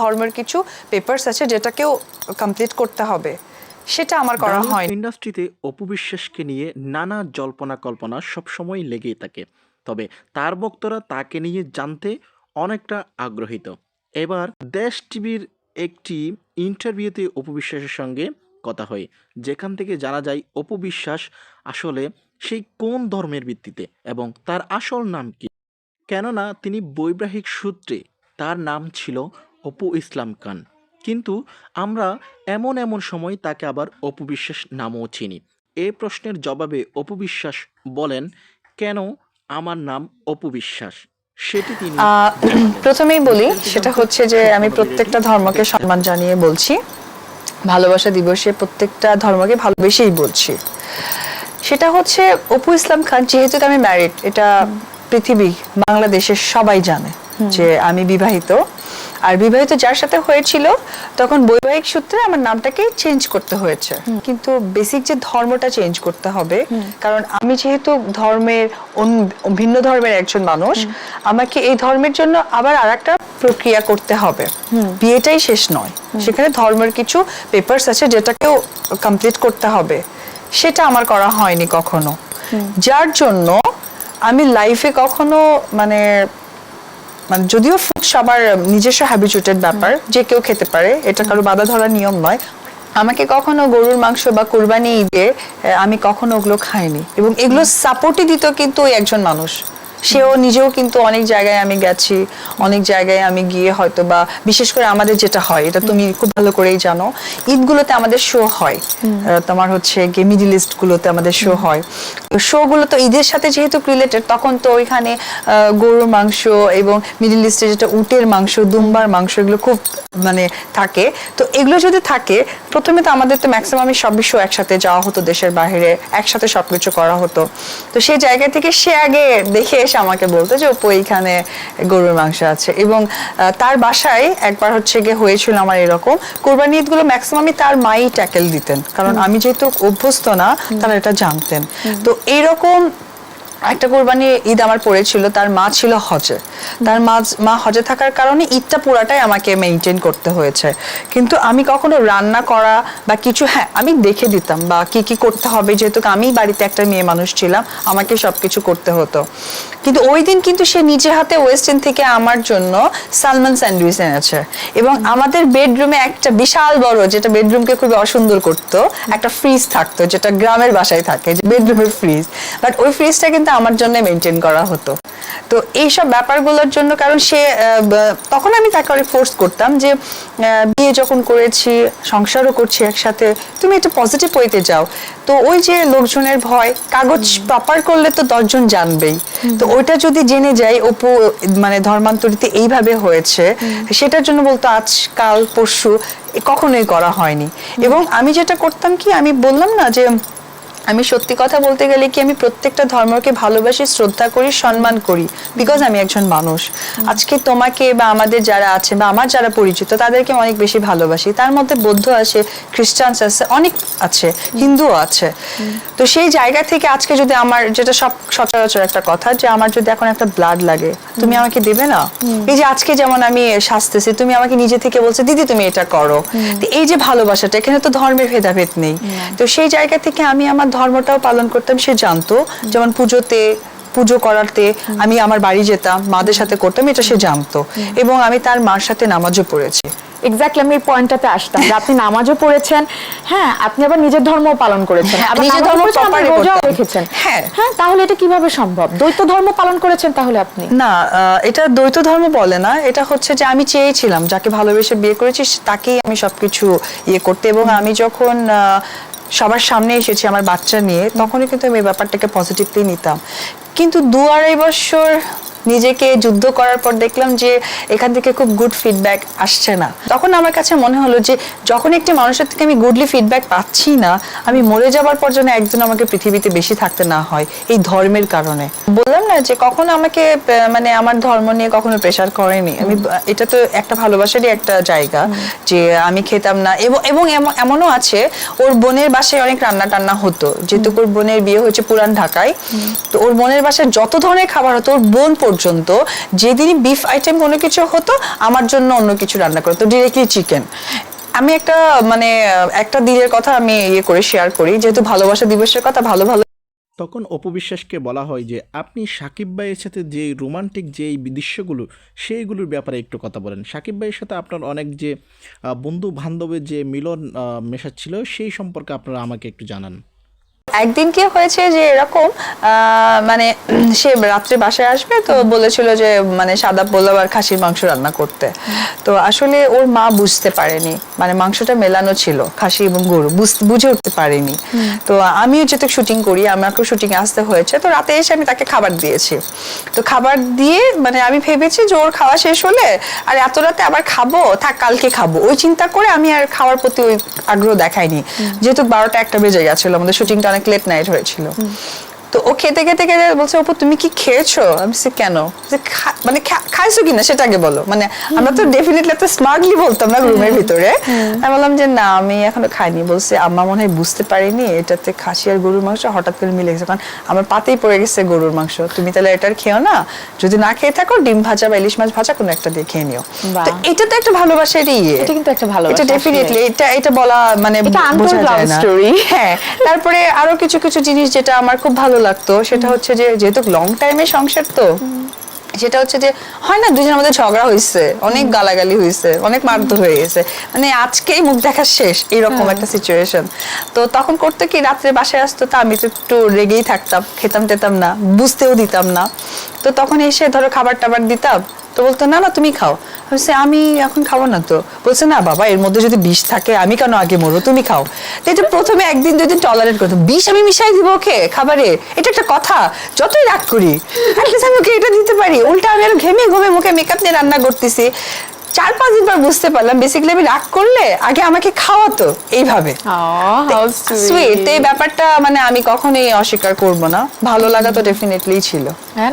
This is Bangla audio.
ধর্মের কিছু পেপারস আছে যেটাকেও কমপ্লিট করতে হবে। সেটা আমার করা হয়নি। ইন্ডাস্ট্রিতে অপবিশ্বাসকে নিয়ে নানা জল্পনা কল্পনা সবসময় লেগেই থাকে। তবে তার ভক্তরা তাকে নিয়ে জানতে অনেকটা আগ্রহীত। এবার দেশ টিভির একটি ইন্টারভিউতে অপবিশ্বাসের সঙ্গে কথা হয় যেখান থেকে জানা যায় অপবিশ্বাস আসলে সেই কোন ধর্মের ভিত্তিতে এবং তার আসল নাম কি? কেননা তিনি বৈবাহিক সূত্রে তার নাম ছিল অপু ইসলাম খান। কিন্তু আমরা এমন এমন সময় তাকে আবার অপবিশ্বাস নামও চিনি। এ প্রশ্নের জবাবে অপবিশ্বাস বলেন কেন আমার নাম অপবিশ্বাস সেটি তিনি প্রথমেই বলি সেটা হচ্ছে যে আমি প্রত্যেকটা ধর্মকে সম্মান জানিয়ে বলছি। ভালোবাসা দিবসে প্রত্যেকটা ধর্মকে ভালোবেসেই বলছি। সেটা হচ্ছে অপু ইসলাম খান যেহেতু আমি ম্যারিড এটা পৃথিবী বাংলাদেশের সবাই জানে যে আমি বিবাহিত। আর বিবাহিত যার সাথে হয়েছিল তখন বৈবাহিক সূত্রে আমার নামটাকে চেঞ্জ করতে হয়েছে। কিন্তু বেসিক যে ধর্মটা চেঞ্জ করতে হবে কারণ আমি যেহেতু ধর্মের ভিন্ন ধর্মের একজন মানুষ আমাকে এই ধর্মের জন্য আবার আর একটা প্রক্রিয়া করতে হবে। বিয়েটাই শেষ নয়। সেখানে ধর্মের কিছু পেপারস আছে যেটাকেও কমপ্লিট করতে হবে। সেটা আমার করা হয়নি কখনো। যার জন্য আমি লাইফে কখনো মানে মানে যদিও ফুড সবার নিজস্ব হ্যাবিচুটেড ব্যাপার, যে কেউ খেতে পারে, এটা কারও বাধা ধরার নিয়ম নয়। আমাকে কখনো গরুর মাংস বা কোরবানি ঈদে আমি কখনো ওগুলো খাইনি। এবং এগুলো সাপোর্টই দিত কিন্তু ওই একজন মানুষ। সেও নিজেও কিন্তু অনেক জায়গায় আমি গেছি অনেক জায়গায় আমি গিয়ে হয়তো বা বিশেষ করে আমাদের যেটা হয় এটা তুমি খুব ভালো করেই জানো ঈদগুলোতে আমাদের শো হয়। তোমার হচ্ছে গিয়ে মিডিল ইস্ট গুলোতে আমাদের শো হয়। শো গুলো তো ঈদের সাথে যেহেতু রিলেটেড তখন তো ওইখানে গরুর মাংস এবং মিডিল ইস্টে যেটা উটের মাংস দুম্বার মাংস এগুলো খুব মানে থাকে। তো এগুলো যদি থাকে প্রথমে তো আমাদের তো ম্যাক্সিমাম সব শো একসাথে যাওয়া হতো দেশের বাইরে একসাথে সবকিছু করা হতো। তো সেই জায়গা থেকে সে আগে দেখে এসে আমাকে বলতো যে ওপো এইখানে গরুর মাংস আছে। এবং আহ, তার বাসায় একবার হচ্ছে গিয়ে হয়েছিল আমার এরকম। কোরবানি ঈদগুলো ম্যাক্সিমামই তার মাই ট্যাকেল দিতেন। কারণ আমি যেহেতু অভ্যস্ত না তারা এটা জানতেন। তো এইরকম একটা কোরবানি ঈদ আমার পড়েছিল, তার মা ছিল হজে। তার মা মা হজে থাকার কারণে ঈদটা পুরাটাই আমাকে মেনটেন করতে হয়েছে। কিন্তু আমি কখনো রান্না করা বা কিছু হ্যাঁ আমি দেখে দিতাম বা কি কি করতে হবে, যেহেতু আমি বাড়িতে একটা মেয়ে মানুষ ছিলাম, আমাকে সবকিছু করতে হতো। কিন্তু ওই দিন কিন্তু সে নিজে হাতে ওয়েস্ট ইন্ড থেকে আমার জন্য সালমান স্যান্ডউইচ এনেছে। এবং আমাদের বেডরুমে একটা বিশাল বড়, যেটা বেডরুমকে খুবই অসুন্দর করতো, একটা ফ্রিজ থাকতো, যেটা গ্রামের বাসায় থাকে বেডরুমের ফ্রিজ। বাট ওই ফ্রিজটা কিন্তু আমার জন্য মেনটেন করা হতো। তো এইসব ব্যাপারগুলোর জন্য কারণ সে তখন আমি তাকে অনেক ফোর্স করতাম যে বিয়ে যখন করেছি সংসারও করছি একসাথে তুমি একটু পজিটিভ হইতে যাও। তো ওই যে লোকজনের ভয় কাগজ প্রপার করলে তো দশজন জানবেই। তো ওইটা যদি জেনে যাই অপু মানে ধর্মান্তরিতে এইভাবে হয়েছে সেটার জন্য বলতো আজ কাল পরশু কখনোই করা হয়নি। এবং আমি যেটা করতাম কি আমি বললাম না যে আমি সত্যি কথা বলতে গেলে কি আমি প্রত্যেকটা ধর্মকে ভালোবাসি শ্রদ্ধা করি সম্মান করি? বিকজ আমি একজন মানুষ। আজকে তোমাকে বা আমাদের যারা আছে বা আমার যারা পরিচিত তাদেরকে অনেক বেশি ভালোবাসি। তার মধ্যে বৌদ্ধ আছে খ্রিস্টানস আছে অনেক আছে হিন্দুও আছে। তো সেই জায়গা থেকে আজকে যদি আমার যেটা সব সচরাচর একটা কথা যে আমার যদি এখন একটা ব্লাড লাগে তুমি আমাকে দেবে না? এই যে আজকে যেমন আমি সাজতেছি তুমি আমাকে নিজে থেকে বলছো দিদি তুমি এটা করো। এই যে ভালোবাসাটা এখানে তো ধর্মের ভেদাভেদ নেই। তো সেই জায়গা থেকে আমি আমার ধর্মটাও পালন করতাম সে জানতো। যেমন পুজোতে পুজো করাতে আমি আমার বাড়ি যেতাম মাদের সাথে করতাম এটা সে জানতো। এবং আমি তার মার সাথে নামাজও পড়েছি। এক্স্যাক্টলি আমি এই পয়েন্টটাতে আসতাম যে আপনি নামাজও পড়েছেন হ্যাঁ আপনি আবার নিজের পালন করেছেন। হ্যাঁ, আবার নিজের ধর্ম রোজাও রেখেছেন। হ্যাঁ। হ্যাঁ তাহলে এটা কীভাবে সম্ভব? দ্বৈত ধর্ম পালন করেছেন তাহলে আপনি? না এটা দ্বৈত ধর্ম বলে না। এটা হচ্ছে যে আমি চেয়েছিলাম যাকে ভালোবেসে বিয়ে করেছি তাকেই আমি সবকিছু ইয়ে করতে। এবং আমি যখন আহ, সবার সামনে এসেছি আমার বাচ্চা নিয়ে, তখনই কিন্তু আমি ব্যাপারটাকে পজিটিভলি নিতাম। কিন্তু দু আড়াই বছর নিজেকে যুদ্ধ করার পর দেখলাম যে এখান থেকে খুব গুড ফিডব্যাক আসছে না। তখন আমার কাছে মনে হলো যে যখন একটি মানুষের থেকে আমি গুডলি ফিডব্যাক পাচ্ছি না, আমি মরে যাবার পর যেন একজন আমাকে পৃথিবীতে বেশি থাকতে না হয় এই ধর্মের কারণে। বললাম না যে কখনো আমাকে মানে আমার ধর্ম নিয়ে কখনো প্রেশার করেনি। আমি, এটা তো একটা ভালোবাসারই একটা জায়গা যে আমি খেতাম না। এবং এবং এমন- এমনও আছে, ওর বোনের বাসায় অনেক রান্না টান্না হতো। যেহেতু ওর বোনের বিয়ে হয়েছে পুরান ঢাকায়, তো ওর বোনের বাসায় যত ধরনের খাবার হতো, ওর বোন পর্যন্ত যেদিনই বিফ আইটেম কোনো কিছু হতো আমার জন্য অন্য কিছু রান্না করতো ডিরেক্টলি চিকেন আমি একটা মানে একটা দিনের কথা আমি ইয়ে করে শেয়ার করি যেহেতু ভালোবাসা দিবসের কথা ভালো ভালো তখন অপবিশ্বাসকে বলা হয় যে আপনি সাকিব ভাইয়ের সাথে যে রোমান্টিক যে দৃশ্যগুলো সেইগুলোর ব্যাপারে একটু কথা বলেন। সাকিব ভাইয়ের সাথে আপনার অনেক যে বন্ধু বান্ধবের যে মিলন আহ, মেশাচ্ছিল সেই সম্পর্কে আপনারা আমাকে একটু জানান। একদিন কি হয়েছে যে এরকম মানে সে রাত্রে বাসায় আসবে তো বলেছিল যে মানে সাদা পোলাও আর খাসির মাংস রান্না করতে। তো আসলে ওর মা বুঝতে পারেনি মানে মাংসটা মেলানো ছিল খাসি এবং গরু বুঝে উঠতে পারেনি। তো আমিও যেহেতু শুটিং করি আমাকেও শুটিং আসতে হয়েছে তো রাতে এসে আমি তাকে খাবার দিয়েছি। তো খাবার দিয়ে মানে আমি ভেবেছি যে ওর খাওয়া শেষ হলে আর এত রাতে আবার খাব থাক কালকে খাব। ওই চিন্তা করে আমি আর খাওয়ার প্রতি ওই আগ্রহ দেখাইনি। যেহেতু বারোটা একটা বেজে গেছিল আমাদের শুটিংটা অনেক লেট নাইট হয়েছিল। তো ও খেতে খেতে খেতে বলছে অপু তুমি কি খেয়েছো? আমি বলছি, কেন? মানে খাইছো কিনা সেটা আগে বলো। মানে আমরা তো ডেফিনেটলি এত স্মার্টলি বলতাম না রুমের ভিতরে। আমি বললাম যে না আমি এখনও খাইনি। বলছে আম্মা মনে হয় বুঝতে পারিনি এটাতে খাসি আর গরুর মাংস হঠাৎ করে মিলে গেছে। কারণ আমার পাতেই পড়ে গেছে গরুর মাংস। তুমি তাহলে এটার খেও না। যদি না খেয়ে থাকো ডিম ভাজা বা ইলিশ মাছ ভাজা কোনো একটা দিয়ে খেয়ে নিও। তো এটা তো একটা ভালোবাসারই ইয়ে। এটা কিন্তু একটা ভালোবাসা এটা ডেফিনেটলি এটা এটা বলা মানে বোঝা যায় না। story। হ্যাঁ তারপরে আরও কিছু কিছু জিনিস যেটা আমার খুব ভালো লাগতো সেটা হচ্ছে যে যেহেতু লং টাইমে সংসার তো সেটা হচ্ছে যে হয় না দুজনের মধ্যে ঝগড়া হয়েছে অনেক গালাগালি হয়েছে অনেক মারধর হয়ে গেছে। মানে আজকেই মুখ দেখা শেষ এরকম একটা সিচুয়েশন তো তখন করতে কি রাত্রে বাসায় আসতো তা আমি তো একটু রেগেই থাকতাম খেতাম টেতাম না বুঝতেও দিতাম না। তো তখন এসে ধরো খাবার টাবার দিতাম তো বলতো না না তুমি খাও। বলছি, আমি এখন খাব না তো। বলছে না বাবা এর মধ্যে যদি বিষ থাকে আমি কেন আগে মরবো? তুমি খাও। তো এটা প্রথমে একদিন দুদিন টলারেট করতো বিষ আমি মিশাই দিব ওকে খাবারে? এটা একটা কথা। যতই রাগ করি আমি ওকে এটা দিতে পারি। উল্টা আমি আরও ঘেমে ঘুমে মুখে মেকআপ নিয়ে রান্না করতেছি। চার পাঁচ দিন পর বুঝতে পারলাম বেসিক্যালি আমি রাগ করলে আগে আমাকে খাওয়াতো এইভাবে। সুইট এই ব্যাপারটা মানে আমি কখনোই অস্বীকার করব না। ভালো লাগা তো ডেফিনেটলি ছিল। হ্যাঁ